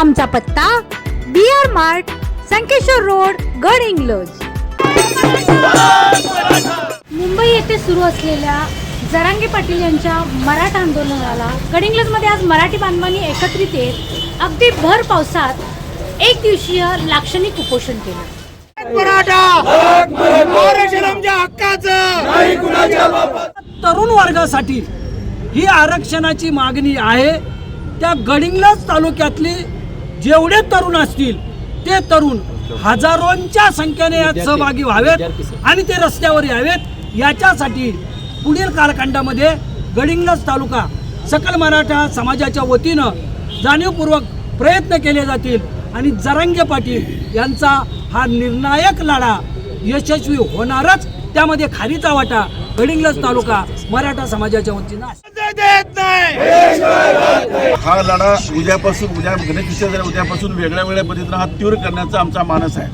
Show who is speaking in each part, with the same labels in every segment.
Speaker 1: आमचा पत्ता B R mart Sankeshwar road Gadhinglaj. Mumbai येथे सुरू असलेल्या जरांगे पाटील यांच्या मराठा आंदोलनाला गडिंग्लजमध्ये आज मराठी बांधवांनी एकत्रित येत अगदी भर पावसात एक दिवसीय लाक्षणिक उपोषण केलं.
Speaker 2: तरुण वर्गासाठी ही आरक्षणाची मागणी आहे. त्या गडिंग्लज तालुक्यातले जेवढे तरुण असतील ते तरुण हजारोंच्या संख्येने यात सहभागी व्हावेत आणि ते रस्त्यावर यावेत. याच्यासाठी पुढील कालखंडामध्ये गडिंग्लज तालुका सकल मराठा समाजाच्या वतीनं जाणीवपूर्वक प्रयत्न केले जातील आणि जरांगे पाटील यांचा हा निर्णायक लढा यशस्वी होणारच त्यामध्ये खारीचा वाटा गडिंग्लज तालुका मराठा समाजाच्या वतीनं
Speaker 3: हा लढा उद्यापासून उद्या गणेश विसर्जन उद्यापासून वेगळ्या वेगळ्या पद्धतीनं हा तीव्र करण्याचा आमचा मानस आहे.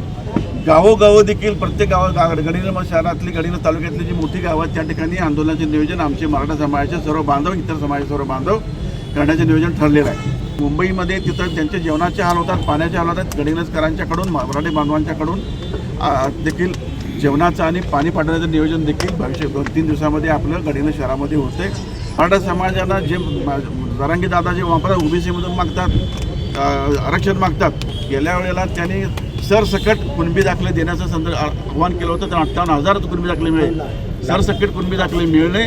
Speaker 3: गावोगावं देखील प्रत्येक गाव गडिंग्लज शहरातली गडिंग्लज तालुक्यातली जी मोठी गावं आहेत त्या ठिकाणी आंदोलनाचे नियोजन आमचे मराठा समाजाचे सर्व बांधव इतर समाजाचे सर्व बांधव करण्याचे नियोजन ठरलेलं आहे. मुंबईमध्ये तिथं त्यांचे जेवणाचे हाल होतात पाण्याचे हाल होतात गडिंग्लजकरांच्याकडून मराठी बांधवांच्याकडून देखील जेवणाचं आणि पाणी पाठवण्याचं नियोजन देखील भविष्य दोन तीन दिवसामध्ये आपलं गडिंग्लज शहरामध्ये होते मराठा समाजाला जे जरांगी दादा जे वापरतात ओबीसीमधून मागतात आरक्षण मागतात गेल्या वेळेला त्यांनी सरसकट कुणबी दाखले देण्याचं संदर्भ आव्हान केलं होतं तर अठ्ठावन्न हजार कुणबी दाखले मिळेल. सरसकट कुणबी दाखले मिळणे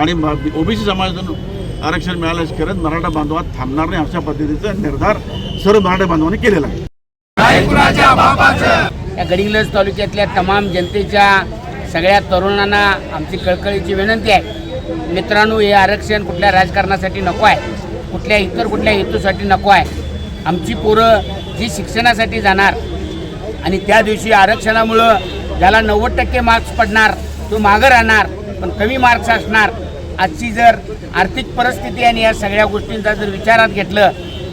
Speaker 3: आणि ओबीसी समाजातून आरक्षण मिळाल्यास करत मराठा बांधवात थांबणार नाही अशा पद्धतीचा निर्धार सर्व मराठा बांधवांनी केलेला आहे.
Speaker 4: या गडिंग्लज तालुक्यातल्या तमाम जनतेच्या सगळ्या तरुणांना आमची कळकळीची विनंती आहे. मित्रांनो हे आरक्षण कुठल्या राजकारणासाठी नको आहे. कुठल्या इतर कुठल्या हेतूसाठी नको आहे. आमची पोरं जी शिक्षणासाठी जाणार आणि त्या दिवशी आरक्षणामुळं ज्याला नव्वद टक्के मार्क्स पडणार तो मागं राहणार पण कमी मार्क्स असणार आजची जर आर्थिक परिस्थिती आणि या सगळ्या गोष्टींचा जर विचारात घेतलं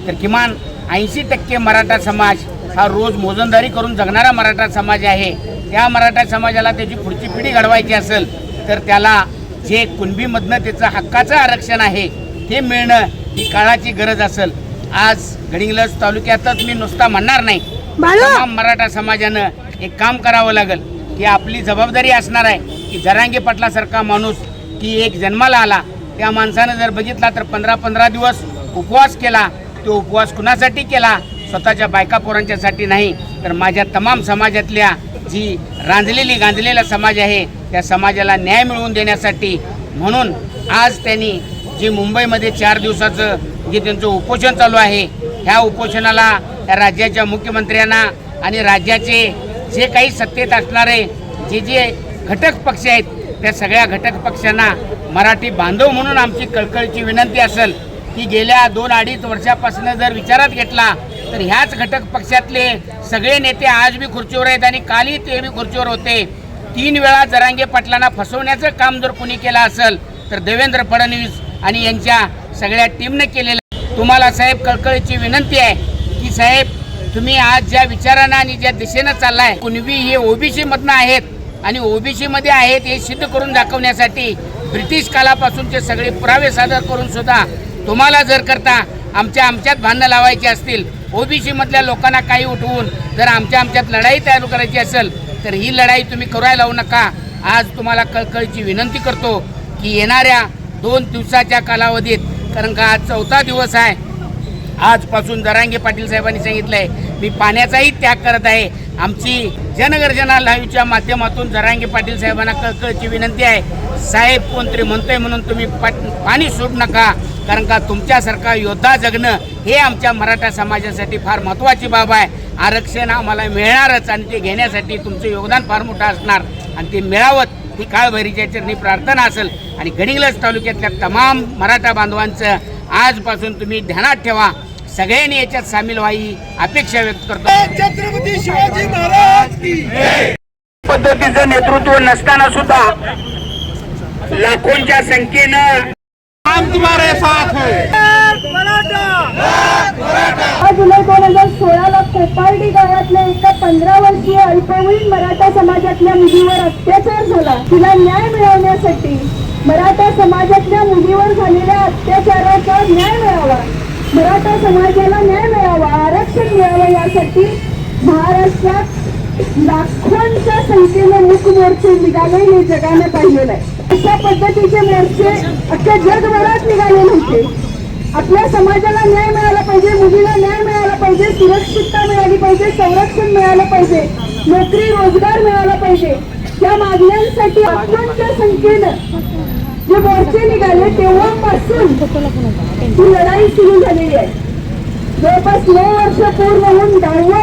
Speaker 4: तर किमान ऐंशी टक्के मराठा समाज हा रोज मोजंदारी करून जगणारा मराठा समाज आहे. त्या मराठा समाजाला त्याची पुढची पिढी घडवायची असेल तर त्याला जे कुणबीमधनं त्याचं हक्काचं आरक्षण आहे ते मिळणं ही काळाची गरज असेल. आज गडिंग्लज तालुक्यातच मी नुसता म्हणणार नाही! तमाम मराठा समाजानं एक काम करावं लागेल की आपली जबाबदारी असणार आहे की जरांगे पाटलासारखा माणूस की एक जन्माला आला त्या माणसानं जर बघितला तर पंधरा पंधरा दिवस उपवास केला तो उपवास कुणासाठी केला? स्वतःच्या बायका पोरांच्यासाठी नाही तर माझ्या तमाम समाजातल्या जी रांजलेली गांजलेला समाज आहे त्या समाजाला न्याय मिळवून देण्यासाठी म्हणून आज त्यांनी जे मुंबईमध्ये चार दिवसाचं जे त्यांचं उपोषण चालू आहे ह्या उपोषणाला या राज्याच्या मुख्यमंत्र्यांना आणि राज्याचे जे काही सत्तेत असणारे जे जे घटक पक्ष आहेत त्या सगळ्या घटक पक्षांना मराठी बांधव म्हणून आमची कळकळीची विनंती असेल की गेल्या दोन अडीच वर्षापासून जर विचारात घेतला तर ह्याच घटक पक्षातले सगळे नेते आज बी खुर्चीवर आहेत आणि कालही ते बी खुर्चीवर होते. तीन वेळा जरांगे पाटलांना फसवण्याचं काम जर कोणी केलं असेल तर देवेंद्र फडणवीस आणि यांच्या सगळ्या टीमने केलेलं. तुम्हाला साहेब कळकळीची विनंती आहे की साहेब तुम्ही आज ज्या विचारानं आणि ज्या दिशेनं चाललाय कुणबी हे ओबीसीमधनं आहेत आणि ओबीसीमध्ये आहेत हे सिद्ध करून दाखवण्यासाठी ब्रिटिश कालापासूनचे सगळे पुरावे सादर करून सुद्धा तुम्हाला जर करता आमच्या आमच्यात भांडणं लावायची असतील ओबीसीमधल्या लोकांना काही उठवून जर आमच्या आमच्यात लढाई तयार करायची असेल तर ही लढाई तुम्ही करायला लावू नका. आज तुम्हाला कळकळीची विनंती करतो की येणाऱ्या दोन दिवसाच्या कालावधीत कारण का आज चौथा दिवस आहे. आजपासून जरांगे पाटील साहेबांनी सांगितलंय मी पाण्याचाही त्याग करत आहे. आमची जनगर्जना लाईव्हच्या माध्यमातून जरांगे पाटील साहेबांना कळकळची विनंती आहे. साहेब कोणतरी म्हणतोय म्हणून तुम्ही पाट- पाणी सोडू नका. कारण का तुमच्यासारखा योद्धा जगणं हे आमच्या मराठा समाजासाठी फार महत्त्वाची बाब आहे. आरक्षण आम्हाला मिळणारच आणि ते घेण्यासाठी तुमचं योगदान फार मोठं असणार. आणि ते मिळावं ही काळभैरीच्या चरणी प्रार्थना असेल. आणि गडिंग्लज तालुक्यातल्या तमाम मराठा बांधवांचं आजपासून तुम्ही ध्यानात ठेवा. सगळ्यांनी याच्यात सामील व्हावी अपेक्षा व्यक्त करतो.
Speaker 5: छत्रपती शिवाजी महाराज की
Speaker 4: पद्धतीचं नेतृत्व नसताना सुद्धा लाखोंच्या संख्येनं
Speaker 5: हम तुम्हारे साथ है।
Speaker 6: जुलै दोन हजार सोळाला कोपार्डी गावातल्या एका पंधरा वर्षीय अल्पवयीन मराठा समाजातल्या मुलीवर अत्याचार झाला. तिला न्याय मिळवण्यासाठी मराठा समाजातल्या मुलीवर झालेल्या अत्याचाराचा न्याय मिळावा. मराठा समाजाला न्याय मिळावा आरक्षण मिळावं यासाठी महाराष्ट्रात लाखोंच्या संख्येने मूक मोर्चे निघाले हे जगाने पाहिलेलं आहे अशा पद्धतीचे मोर्चे अख्ख्या जगभरात निघाले नव्हते. आपल्या समाजाला न्याय मिळाला पाहिजे मुलीला न्याय मिळाला पाहिजे सुरक्षितता मिळाली पाहिजे संरक्षण मिळालं पाहिजे नोकरी रोजगार मिळाला पाहिजे. या मागण्यांसाठी लाखोंच्या संख्येनं जे मोर्चे निघाले तेव्हापासून ही लढाई सुरू झालेली आहे. जवळपास नऊ वर्ष पूर्ण होऊन दहावं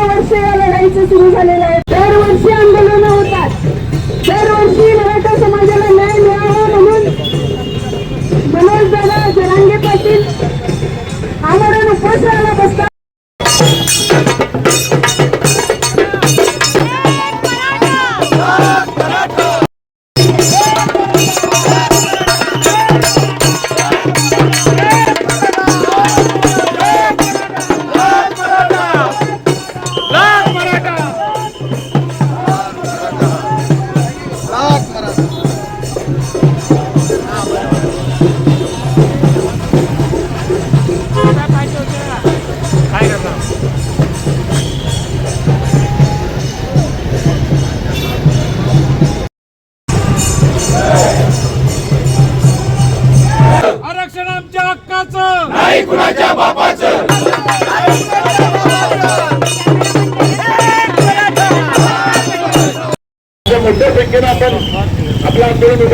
Speaker 2: हक्काचं
Speaker 3: नाही कुणाच्या बापाचं. मोठ्या संख्येनं आपण आपलं आंदोलन उभा